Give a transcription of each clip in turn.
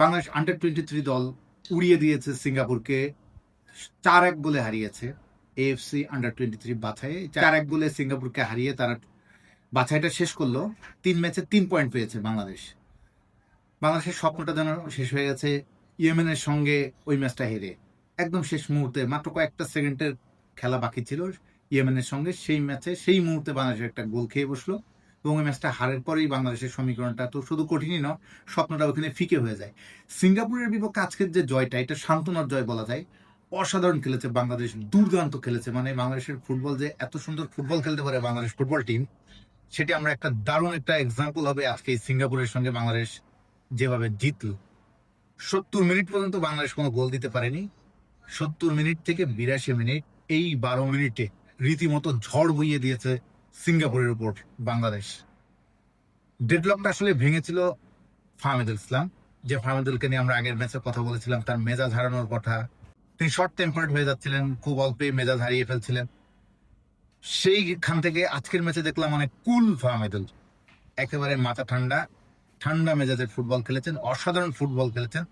Bangladesh under twenty three দল উড়িয়ে দিয়েছে সিঙ্গাপুরকে। চার এক গোলে হারিয়েছে এএফসি আন্ডার টোয়েন্টি থ্রি বাছাই চার এক গোলে সিঙ্গাপুরকে হারিয়ে তারা বাছাইটা শেষ করল। তিন ম্যাচে তিন পয়েন্ট পেয়েছে বাংলাদেশ। বাংলাদেশের স্বপ্নটা যেন শেষ হয়ে গেছে, ইয়েমেনের সঙ্গে ওই ম্যাচটা হেরে। একদম শেষ মুহূর্তে, মাত্র কয়েকটা সেকেন্ডের খেলা বাকি ছিল ইয়েমেনের সঙ্গে। সেই ম্যাচে, সেই মুহূর্তে বাংলাদেশ একটা গোল খেয়ে বসল। এবং ওই ম্যাচটা হারের পরেই বাংলাদেশের সমীকরণটা তো শুধু কঠিনই নয়, স্বপ্নটা ওখানে ফিকে হয়ে যায়। সিঙ্গাপুরের বিপক্ষে আজকের যে জয়টা, এটা সান্ত্বনার জয় বলা যায়। অসাধারণ খেলেছে বাংলাদেশ, দুর্দান্ত খেলেছে। মানে বাংলাদেশের ফুটবল যে এত সুন্দর ফুটবল খেলতে পারে বাংলাদেশ ফুটবল টিম, সেটি আমরা একটা দারুণ একটা এক্সাম্পল হবে আজকে এই সিঙ্গাপুরের সঙ্গে বাংলাদেশ যেভাবে জিতল। সত্তর মিনিট পর্যন্ত বাংলাদেশ কোনো গোল দিতে পারেনি। সত্তর মিনিট থেকে বিরাশি মিনিট, এই বারো মিনিটে রীতিমতো ঝড় বইয়ে দিয়েছে সিঙ্গাপুরের উপর বাংলাদেশ। ডেডলকটা আসলে ভেঙেছিল ফাহমেদুল ইসলাম, যে ফাহমেদুলকে নিয়ে আমরা আগের ম্যাচে কথা বলেছিলাম, তার মেজাজ হারানোর কথা। তিনি শর্ট টেম্পার্ড হয়ে যাচ্ছিলেন, খুব অল্পে মেজাজ হারিয়ে ফেলছিলেন। সেইখান থেকে আজকের ম্যাচে দেখলাম অনেক কুল ফাহমেদুল একেবারে মাথা ঠান্ডা ঠান্ডা মেজাজের ফুটবল খেলেছেন, অসাধারণ ফুটবল খেলেছেন।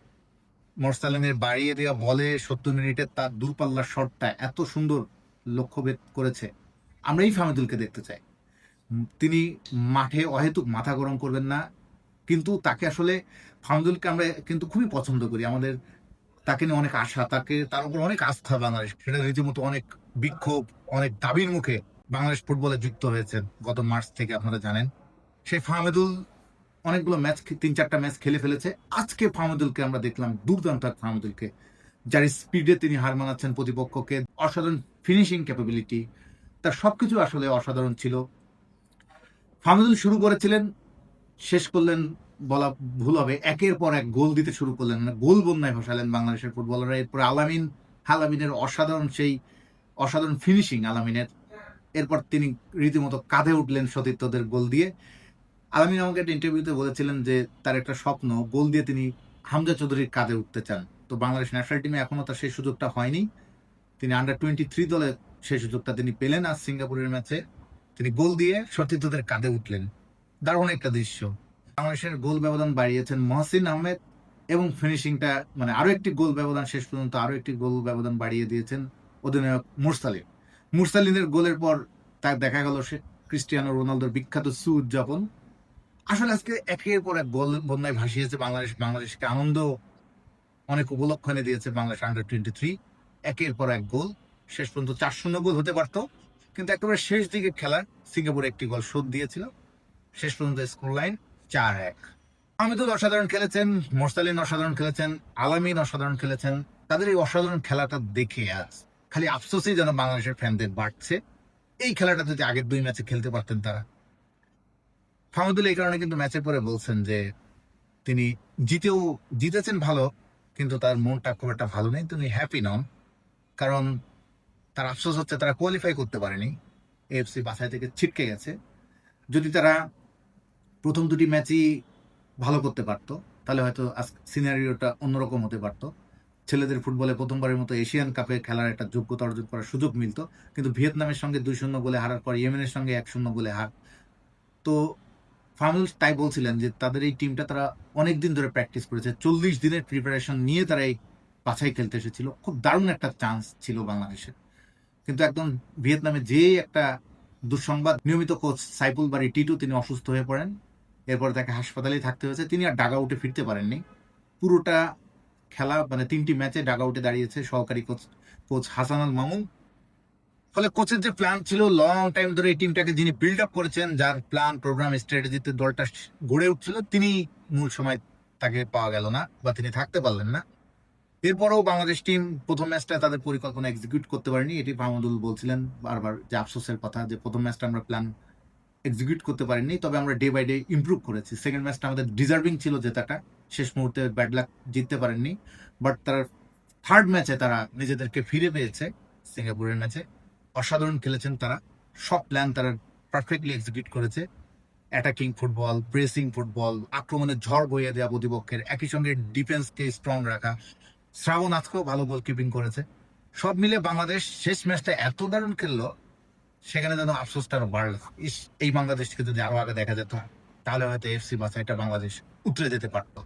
মোরসালিনের বাড়িয়ে দেওয়া বলে সত্তর মিনিটে তার দূরপাল্লার শটটা এত সুন্দর লক্ষ্যভেদ করেছে। আমরা এই ফাহমেদুলকে দেখতে চাই। তিনি মাঠে অহেতুক মাথা গরম করবেন না, কিন্তু তাকে আসলে ফাহমেদুলকে আমরা কিন্তু খুবই পছন্দ করি। আমাদের তাকে নিয়ে অনেক আশা, তাকে তার উপর অনেক আস্থা বাংলাদেশ। সেটা রীতিমতো অনেক বিক্ষোভ, অনেক দাবির মুখে বাংলাদেশ ফুটবলে যুক্ত হয়েছেন গত মার্চ থেকে আপনারা জানেন। সেই ফাহমেদুল অনেকগুলো ম্যাচ তিন চারটা ম্যাচ খেলে ফেলেছে। আজকে ফাহমেদুলকে আমরা দেখলাম, দুর্দান্ত এক ফাহমেদুলকে। যার স্পিডে তিনি হার মানাচ্ছেন প্রতিপক্ষকে। অসাধারণ ফিনিশিং ক্যাপাবিলিটি তার সবকিছু আসলে অসাধারণ ছিল। ফাহমেদুল শুরু করেছিলেন, শেষ করলেন, বলা ভুল হবে, একের পর এক গোল দিতে শুরু করলেন। মানে গোল বন্যায় ভাসালেন বাংলাদেশের ফুটবলাররা। এরপর আলামিন হালামিনের অসাধারণ সেই অসাধারণ ফিনিশিং আলামিনের। এরপর তিনি রীতিমতো কাঁধে উঠলেন সতীর্থদের গোল দিয়ে। আলামিন আমাকে একটা ইন্টারভিউতে বলেছিলেন যে, তার একটা স্বপ্ন, গোল দিয়ে তিনি হামজা চৌধুরীর কাঁধে উঠতে চান। তো বাংলাদেশ ন্যাশনাল টিমে এখনও তার সেই সুযোগটা হয়নি। তিনি আন্ডার টোয়েন্টি থ্রি দলে সেই সুযোগটা তিনি পেলেন আর সিঙ্গাপুরের ম্যাচে তিনি গোল দিয়ে সতীর্থদের কাঁধে উঠলেন। দারুণ একটা দৃশ্য। বাংলাদেশের গোল ব্যবধান বাড়িয়েছেন মহসিন আহমেদ এবং ফিনিশিংটা মানে আরও একটি গোল ব্যবধান শেষ পর্যন্ত আরও একটি গোল ব্যবধান বাড়িয়ে দিয়েছেন অধিনায়ক মুরসালিন। মুরসালিনের গোলের পর তার দেখা গেল সে ক্রিস্টিয়ানো রোনালদোর বিখ্যাত সু উদযাপন আসলে আজকে একের পর এক গোল বন্যায় ভাসিয়েছে বাংলাদেশ। বাংলাদেশকে আনন্দ অনেক উপলক্ষ এনে দিয়েছে বাংলাদেশ আন্ডার টোয়েন্টি থ্রি একের পর এক গোল। শেষ পর্যন্ত চার শূন্য গোল হতে পারতো। কিন্তু একেবারে শেষ দিকে খেলা সিঙ্গাপুর একটি গোল শোধ দিয়েছিল। শেষ পর্যন্ত স্কোর লাইন চার এক। আহমেদুল অসাধারণ খেলেছেন, মোরসালিন অসাধারণ খেলেছেন, আলামিন অসাধারণ খেলেছেন। তাদের এই অসাধারণ খেলাটা দেখে আজ খালি আফসোসই যেন বাংলাদেশের ফ্যানদের বাড়ছে। এই খেলাটা যদি আগের দুই ম্যাচে খেলতে পারতেন তারা। ফাহমুদুল এই কারণে কিন্তু ম্যাচের পরে বলছেন যে তিনি জিতেও, জিতেছেন ভালো, কিন্তু তার মনটা খুব একটা ভালো নেই। তিনি হ্যাপি নন। কারণ তার আফসোস হচ্ছে তারা কোয়ালিফাই করতে পারেনি। এফসি বাছাই থেকে ছিটকে গেছে। যদি তারা প্রথম দুটি ম্যাচই ভালো করতে পারতো, তাহলে হয়তো আজ সিনারিওটা অন্যরকম হতে পারতো। ছেলেদের ফুটবলে প্রথমবারের মতো এশিয়ান কাপে খেলার একটা যোগ্যতা অর্জন করার সুযোগ মিলত। কিন্তু ভিয়েতনামের সঙ্গে দুই শূন্য গোলে হারার পর ইয়েমেনের সঙ্গে এক শূন্য গোলে হার। তো ফার্মুল তাই বলছিলেন যে তাদের এই টিমটা তারা অনেক দিন ধরে প্র্যাকটিস করেছে। চল্লিশ দিনের প্রিপারেশন নিয়ে তারা এই বাছাই খেলতে এসেছিল। খুব দারুণ একটা চান্স ছিল বাংলাদেশের। কিন্তু একদম ভিয়েতনামে যে একটা দুঃসংবাদ, নিয়মিত কোচ সাইফুল বাড়ি টিটু তিনি অসুস্থ হয়ে পড়েন। এরপর তাকে হাসপাতালেই থাকতে হয়েছে। তিনি আর ডাগা উঠে ফিরতে পারেননি। পুরোটা খেলা মানে তিনটি ম্যাচে ডাগা উঠে দাঁড়িয়েছে সহকারী কোচ কোচ হাসান আল মামুন। ফলে কোচের যে প্ল্যান ছিল, লং টাইম ধরে এই টিমটাকে যিনি বিল্ড আপ করেছেন, যার প্ল্যান, প্রোগ্রাম, স্ট্র্যাটেজিতে দলটা গড়ে উঠছিল, তিনি মূল সময় তাকে পাওয়া গেল না বা তিনি থাকতে পারলেন না। এরপরেও বাংলাদেশ টিম প্রথম ম্যাচটা তাদের পরিকল্পনা এক্সিকিউট করতে পারেনি। এটি মাহমুদুল বলছিলেন বারবার যে আফসোসের কথা যে প্রথম ম্যাচটা আমরা প্ল্যান এক্সিকিউট করতে পারিনি, তবে আমরা ডে বাই ডে ইমপ্রুভ করেছি। সেকেন্ড ম্যাচটা আমাদের ডিজার্ভিং ছিল জেতাটা। শেষ মুহূর্তে ব্যাড লাক জিততে পারেননি। বাট তার থার্ড ম্যাচে তারা নিজেদেরকে ফিরে পেয়েছে সিঙ্গাপুরের ম্যাচে অসাধারণ খেলেছেন তারা। সব প্ল্যান তারা পারফেক্টলি এক্সিকিউট করেছে। অ্যাটাকিং ফুটবল প্রেসিং ফুটবল আক্রমণের ঝড় বইয়ে দেওয়া প্রতিপক্ষের একই সঙ্গে ডিফেন্সকে স্ট্রং রাখা। শ্রাবণ আজকেও ভালো গোলকিপিং করেছে। সব মিলে বাংলাদেশ শেষ ম্যাচটা এত দারুণ খেললো, সেখানে যেন আফসোসটা আরও বাড়লো এই বাংলাদেশকে যদি আরও আগে দেখা যেত, তাহলে হয়তো এফসি বাছাইটা বাংলাদেশ উতরে যেতে পারতো।